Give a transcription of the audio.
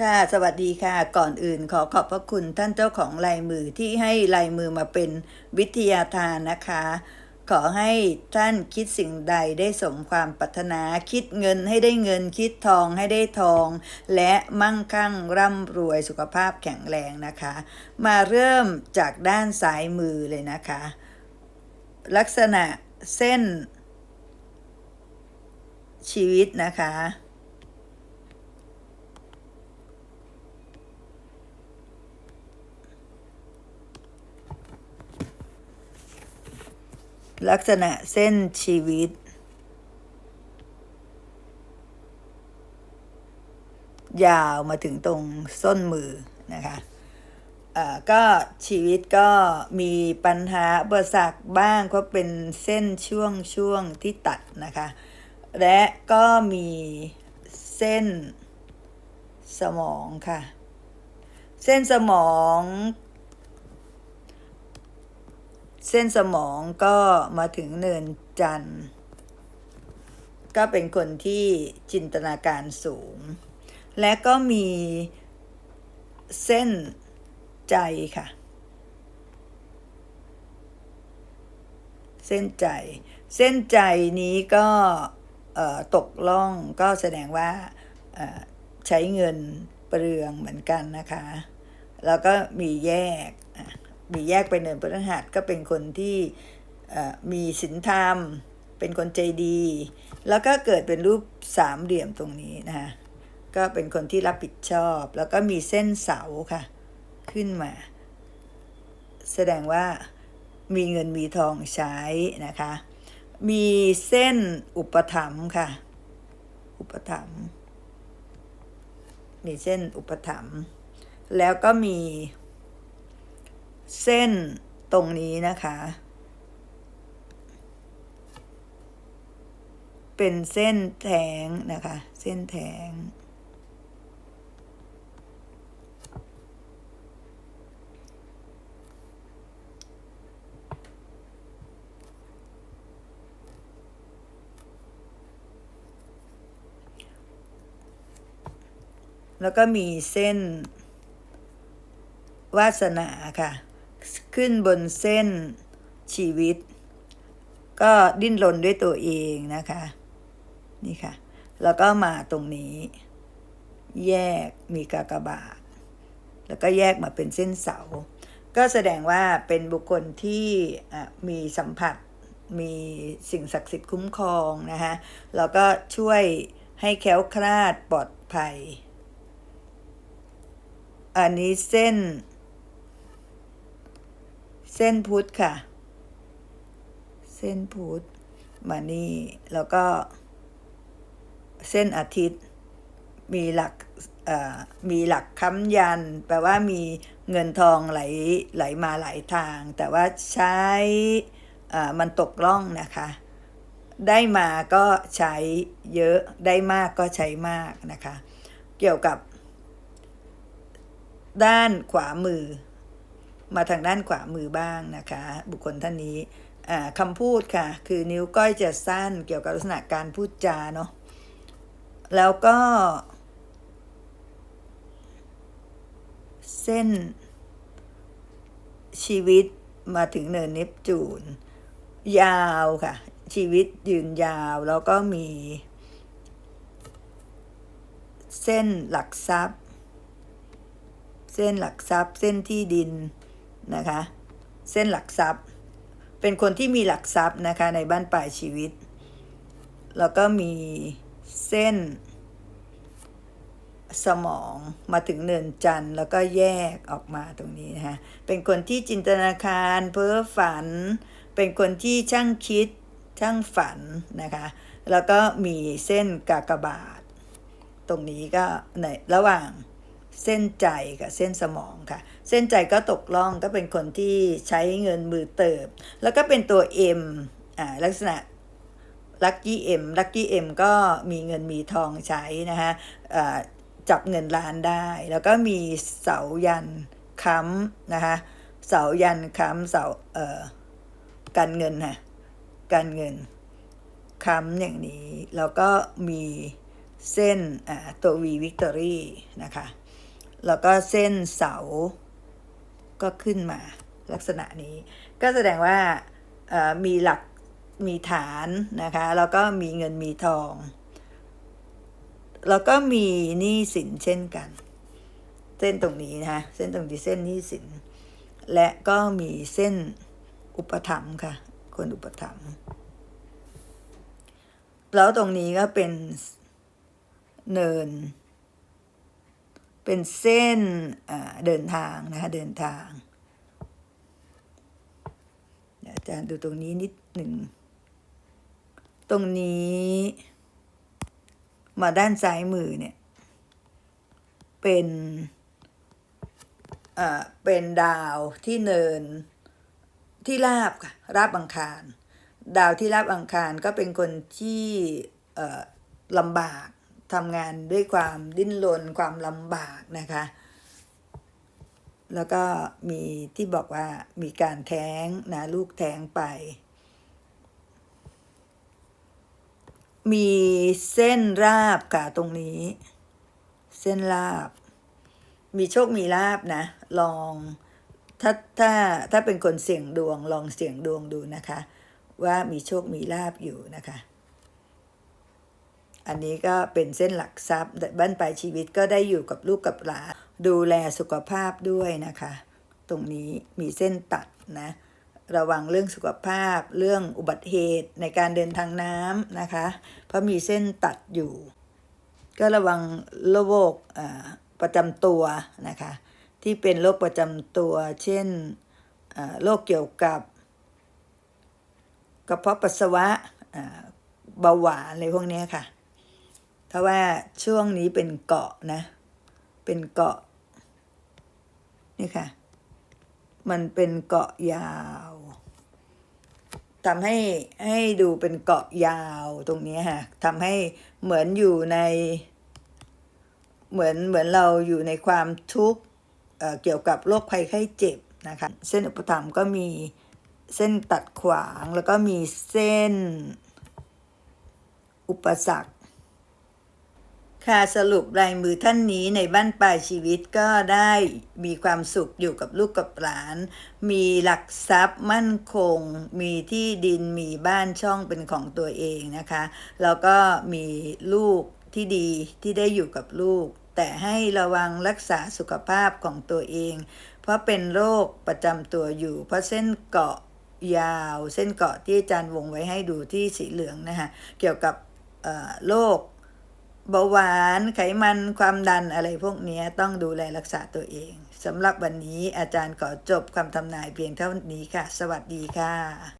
ค่ะ สวัสดีค่ะ ก่อนอื่นขอขอบพระคุณท่านเจ้าของลายมือที่ให้ลายมือมาเป็นวิทยาทานนะคะ ขอให้ท่านคิดสิ่งใดได้สมความปรารถนา คิดเงินให้ได้เงิน คิดทองให้ได้ทอง และมั่งคั่งร่ำรวยสุขภาพแข็งแรงนะคะ มาเริ่มจากด้านซ้ายมือเลยนะคะ ลักษณะเส้นชีวิตนะคะ ลักษณะเส้นชีวิต ยาวมาถึงตรงส้นมือนะคะอ่าก็ชีวิตก็มีปัญหาอุปสรรคบ้างก็เป็นเส้นช่วงช่วงที่ตัดนะคะ และก็มีเส้นสมองค่ะ เส้นสมอง เส้นสมองก็มาถึงเนินจันทร์ก็เป็นคนที่จินตนาการสูง และก็มีเส้นใจค่ะ เส้นใจ เส้นใจนี้ก็เอ่อตกล่องก็แสดงว่าใช้เงินเปลืองเหมือนกันนะคะ แล้วก็มีแยกอ มีแยกไปเนินพฤหัสก็เป็นคนที่มีศีลธรรม เป็นคนใจดี แล้วก็เกิดเป็นรูปสามเหลี่ยมตรงนี้นะคะก็เป็นคนที่รับผิดชอบ แล้วก็มีเส้นเสาค่ะ ขึ้นมา แสดงว่ามีเงินมีทองใช้นะคะ มีเส้นอุปถัมภ์ค่ะ อุปถัมภ์มีเส้นอุปถัมภ์แล้วก็มี เส้นตรงนี้นะคะ เป็นเส้นแทงนะคะ เส้นแทงแล้วก็มีเส้นวาสนาค่ะ ขึ้นบนเส้นชีวิต ก็ดิ้นรนด้วยตัวเองนะคะ นี่ค่ะ แล้วก็มาตรงนี้ แยกมีกากบาท แล้วก็แยกมาเป็นเส้นเสา ก็แสดงว่าเป็นบุคคลที่อะมีสัมผัสมีสิ่งศักดิ์สิทธิ์คุ้มครองนะคะแล้วก็ช่วยให้แค้วคลาดปลอดภัย อันนี้เส้น เส้นพุทธค่ะ เส้นพุทธมานี่แล้วก็ เส้นอาทิตย์ มีหลักมีหลักค้ำยัน แปลว่ามีเงินทองไหลไหลมาหลายทาง แต่ว่าใช้มันตกล่องนะคะ ได้มาก็ใช้เยอะได้มากก็ใช้มากนะคะ เกี่ยวกับ ด้านขวามือ มาทางด้านขวามือบ้างนะคะ บุคคลท่านนี้อ่าคำพูดค่ะ คือนิ้วก้อยจะสั้นเกี่ยวกับลักษณะการพูดจาเนาะแล้วก็ เส้น ชีวิตมาถึงเนินเนปจูน ยาวค่ะ ชีวิตยืนยาวแล้วก็มี เส้นหลักทรัพย์ เส้นหลักทรัพย์ เส้นที่ดิน นะคะ เส้นหลักทรัพย์ เป็นคนที่มีหลักทรัพย์นะคะในบ้านปลายชีวิต แล้วก็มีเส้น สมองมาถึงเนินจันทร์แล้วก็แยกออกมาตรงนี้นะคะเป็นคนที่จินตนาการเพ้อฝัน เป็นคนที่ช่างคิดช่างฝันนะคะ แล้วก็มีเส้นกากบาท ตรงนี้ก็ในระหว่าง เส้นใจกับเส้นสมองค่ะ เส้นใจก็ตกล่องก็เป็นคนที่ใช้เงินมือเติบ แล้วก็เป็นตัว M อ่าลักษณะลัคกี้เอ็มลัคกี้เอ็มก็มีเงินมีทองใช้นะคะอ่าจับเงินล้านได้ แล้วก็มีเสายันค้ำนะคะเสายันค้ำเสาเอ่อการเงินค่ะการเงินค้ำอย่างนี้ แล้วก็มีเส้นอ่าตัววีวิกตอรี่นะคะ แล้วก็เส้นเสาก็ขึ้นมาลักษณะนี้ ก็แสดงว่ามีหลักมีฐานนะคะแล้วก็มีเงินมีทอง แล้วก็มีหนี้สินเช่นกัน เส้นตรงนี้นะคะเส้นตรงที่เส้นหนี้สิน และก็มีเส้นอุปถัมภ์ค่ะ คนอุปถัมภ์แล้วตรงนี้ก็เป็นเนิน เป็นเส้นเดินทางนะคะเดินทางอาจารย์ดูตรงนี้นิดหนึ่ง ตรงนี้ มาด้านซ้ายมือเนี่ย เป็นเอ่อเป็นดาวที่เนินที่ราบค่ะราบอังคาร ดาวที่ราบอังคารก็เป็นคนที่ลำบาก ทำงานด้วยความดิ้นรนความลำบากนะคะ แล้วก็มีที่บอกว่ามีการแท้งนะลูกแท้งไป มีเส้นราบค่ะตรงนี้ เส้นราบ มีโชคมีลาบนะ ลองถ้าถ้าถ้าเป็นคนเสี่ยงดวงลองเสี่ยงดวงดูนะคะ ว่ามีโชคมีลาบอยู่นะคะ อันนี้ก็เป็นเส้นหลักทรัพย์บ้านปลายชีวิตก็ได้อยู่กับลูกกับหลานดูแลสุขภาพด้วยนะคะ ตรงนี้มีเส้นตัดนะ ระวังเรื่องสุขภาพ เรื่องอุบัติเหตุในการเดินทางน้ำนะคะ เพราะมีเส้นตัดอยู่ ก็ระวังโรคประจำตัวนะคะ ที่เป็นโรคประจำตัว เช่นโรคเกี่ยวกับกระเพาะปัสสาวะเบาหวานอะไรพวกนี้ค่ะ เพราะว่าช่วงนี้เป็นเกาะนะ เป็นเกาะ นี่ค่ะ มันเป็นเกาะยาวทำให้ให้ดูเป็นเกาะยาวตรงนี้ค่ะทำให้เหมือนอยู่ใน เหมือนเหมือนเราอยู่ในความทุกข์เเกี่ยวกับโรคภัยไข้เจ็บนะคะ เส้นอุปถัมภ์ก็มีเส้นตัดขวางแล้วก็มีเส้นอุปสรรค ค่ะสรุปลายมือท่านนี้ในบ้านปลายชีวิตก็ได้มีความสุขอยู่กับลูกกับหลาน มีหลักทรัพย์มั่นคง มีที่ดินมีบ้านช่องเป็นของตัวเองนะคะ แล้วก็มีลูกที่ดีที่ได้อยู่กับลูก แต่ให้ระวังรักษาสุขภาพของตัวเอง เพราะเป็นโรคประจำตัวอยู่ เพราะเส้นเกาะยาวเส้นเกาะที่อาจารย์วงไว้ให้ดูที่สีเหลืองนะคะเกี่ยวกับโรค เบาหวานไขมันความดันอะไรพวกนี้ต้องดูแลรักษาตัวเองสำหรับวันนี้อาจารย์ขอจบคำทำนายเพียงเท่านี้ค่ะ สวัสดีค่ะ